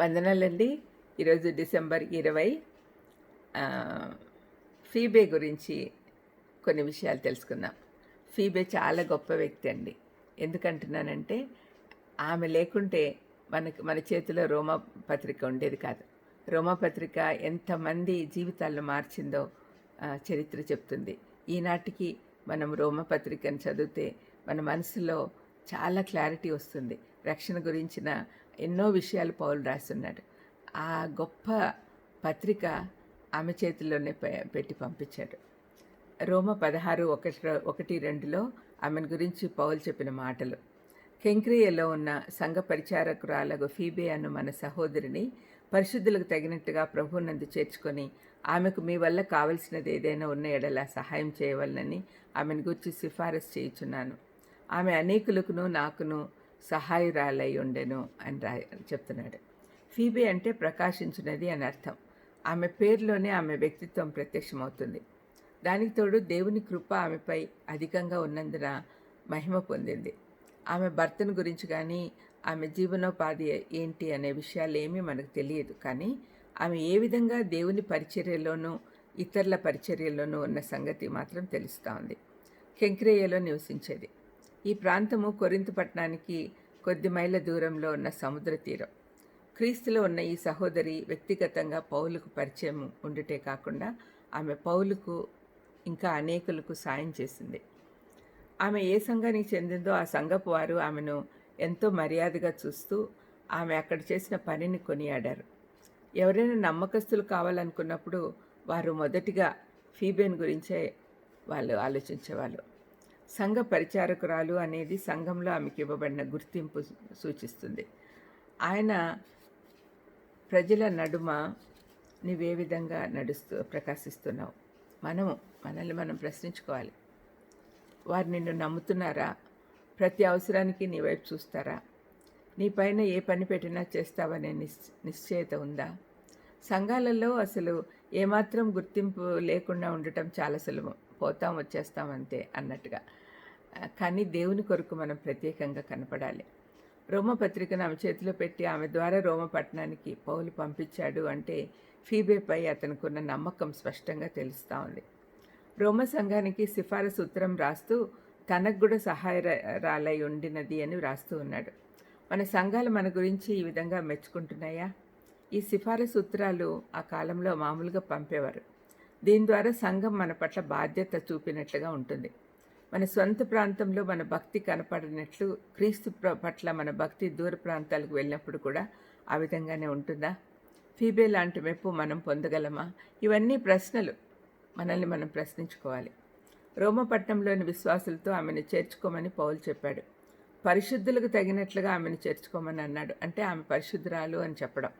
వందనాలండి. ఈరోజు డిసెంబర్ ఇరవై. ఫీబే గురించి కొన్ని విషయాలు తెలుసుకుందాం. ఫీబే చాలా గొప్ప వ్యక్తి అండి. ఎందుకంటున్నానంటే ఆమె లేకుంటే మనకి మన చేతిలో రోమా పత్రిక ఉండేది కాదు. రోమా పత్రిక ఎంతమంది జీవితాలను మార్చిందో చరిత్ర చెప్తుంది. ఈనాటికి మనం రోమా పత్రికను చదివితే మన మనసులో చాలా క్లారిటీ వస్తుంది. రక్షణ గురించిన ఎన్నో విషయాలు పౌలు రాస్తున్నాడు. ఆ గొప్ప పత్రిక ఆమె చేతిలోనే పె- పెట్టి పంపించాడు. రోమ పదహారు ఒకటి ఒకటి రెండులో ఆమెను గురించి పౌలు చెప్పిన మాటలు. కెంక్రియలో ఉన్న సంఘ పరిచారకురాలకు ఫీబే అను మన సహోదరిని పరిశుద్ధులకు తగినట్టుగా ప్రభునందు చేర్చుకొని ఆమెకు మీ వల్ల కావలసినది ఏదైనా ఉన్న ఎడలా సహాయం చేయవలనని ఆమెను గురించి సిఫారసు చేయుచున్నాను. ఆమె అనేకులకును నాకును సహాయురాలై ఉండెను అని రా చెప్తున్నాడు. ఫీబే అంటే ప్రకాశించినది అని అర్థం. ఆమె పేరులోనే ఆమె వ్యక్తిత్వం ప్రత్యక్షమవుతుంది. దానికి తోడు దేవుని కృప ఆమెపై అధికంగా ఉన్నందున మహిమ పొందింది. ఆమె భర్తను గురించి కానీ ఆమె జీవనోపాధి ఏంటి అనే విషయాలు ఏమీ మనకు తెలియదు. కానీ ఆమె ఏ విధంగా దేవుని పరిచర్యలోనూ ఇతరుల పరిచర్యలోనూ ఉన్న సంగతి మాత్రం తెలుస్తూ ఉంది. కెంక్రేయలో నివసించేది. ఈ ప్రాంతము కొరింత పట్టణానికి కొద్ది మైళ్ళ దూరంలో ఉన్న సముద్ర తీరం. క్రీస్తులో ఉన్న ఈ సహోదరి వ్యక్తిగతంగా పౌలుకు పరిచయం ఉండుటే కాకుండా ఆమె పౌలుకు ఇంకా అనేకులకు సాయం చేసింది. ఆమె ఏ సంఘానికి చెందిందో ఆ సంఘపు వారు ఆమెను ఎంతో మర్యాదగా చూస్తూ ఆమె అక్కడ చేసిన పనిని కొనియాడారు. ఎవరైనా నమ్మకస్తులు కావాలనుకున్నప్పుడు వారు మొదటిగా ఫీబేన్ గురించే వాళ్ళు ఆలోచించేవాళ్ళు. సంఘ పరిచారకురాలు అనేది సంఘంలో ఆమెకి ఇవ్వబడిన గుర్తింపు సూచిస్తుంది. ఆయన ప్రజల నడుమ నీవే విధంగా నడుస్తూ ప్రకాశిస్తున్నావు. మనము మనల్ని మనం ప్రశ్నించుకోవాలి. వారు నిన్ను నమ్ముతున్నారా? ప్రతి అవసరానికి నీ వైపు చూస్తారా? నీ పైన ఏ పని పెట్టినా చేస్తావనే నిశ్ నిశ్చయత ఉందా? సంఘాలలో అసలు ఏమాత్రం గుర్తింపు లేకుండా ఉండటం చాలా సులభం. పోతాం వచ్చేస్తాం అంతే అన్నట్టుగా. కానీ దేవుని కొరకు మనం ప్రత్యేకంగా కనపడాలి. రోమ పత్రికను ఆమె చేతిలో పెట్టి ఆమె ద్వారా రోమ పట్టణానికి పౌలు పంపించాడు అంటే ఫీబేపై అతనుకున్న నమ్మకం స్పష్టంగా తెలుస్తూ ఉంది. రోమ సంఘానికి సిఫారసు ఉత్తరం రాస్తూ తనకు కూడా సహాయరాలై ఉండినది అని వ్రాస్తూ ఉన్నాడు. మన సంఘాలు మన గురించి ఈ విధంగా మెచ్చుకుంటున్నాయా? ఈ సిఫారసు ఉత్తరాలు ఆ కాలంలో మామూలుగా పంపేవారు. దీని ద్వారా సంఘం మన పట్ల బాధ్యత చూపినట్లుగా ఉంటుంది. మన సొంత ప్రాంతంలో మన భక్తి కనపడినట్లు క్రీస్తు పట్ల మన భక్తి దూర ప్రాంతాలకు వెళ్ళినప్పుడు కూడా ఆ విధంగానే ఉంటుందా? ఫీబే లాంటి మెప్పు మనం పొందగలమా? ఇవన్నీ ప్రశ్నలు. మనల్ని మనం ప్రశ్నించుకోవాలి. రోమపట్నంలోని విశ్వాసులతో ఆమెను చేర్చుకోమని పౌలు చెప్పాడు. పరిశుద్ధులకు తగినట్లుగా ఆమెను చేర్చుకోమని అన్నాడు. అంటే ఆమె పరిశుద్ధురాలు అని చెప్పడం.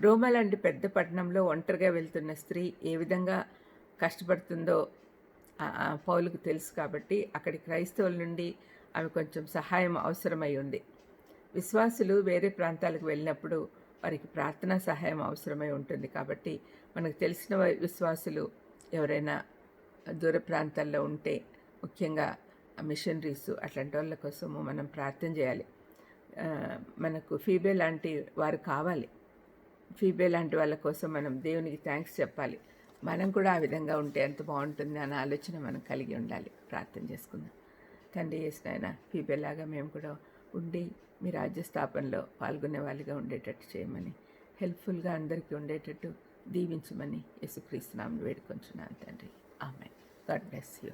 రోమ లాంటి పెద్ద పట్టణంలో ఒంటరిగా వెళ్తున్న స్త్రీ ఏ విధంగా కష్టపడుతుందో ఆ- పౌలుకు తెలుసు కాబట్టి అక్కడి క్రైస్తవుల నుండి ఆమె కొంచెం సహాయం అవసరమై ఉంది. విశ్వాసులు వేరే ప్రాంతాలకు వెళ్ళినప్పుడు వారికి ప్రార్థనా సహాయం అవసరమై ఉంటుంది కాబట్టి మనకు తెలిసిన విశ్వాసులు ఎవరైనా దూర ప్రాంతాల్లో ఉంటే ముఖ్యంగా మిషనరీస్ అట్లాంటి వాళ్ళ కోసము మనం ప్రార్థన చేయాలి. మనకు ఫీబే లాంటి వారు కావాలి. ఫీబే లాంటి వాళ్ళ కోసం మనం దేవునికి థ్యాంక్స్ చెప్పాలి. మనం కూడా ఆ విధంగా ఉంటే ఎంత బాగుంటుంది అనే ఆలోచన మనం కలిగి ఉండాలి. ప్రార్థన చేసుకుందాం. తండ్రి చేసిన ఫీబేలాగా మేము కూడా ఉండి మీ రాజ్య స్థాపనలో పాల్గొనే వాళ్ళుగా ఉండేటట్టు చేయమని హెల్ప్ఫుల్గా అందరికీ ఉండేటట్టు దీవించమని యేసుక్రీస్తునామని వేడుకొంచున్నాను తండ్రి. ఆమె గాడ్ బ్లెస్ యూ.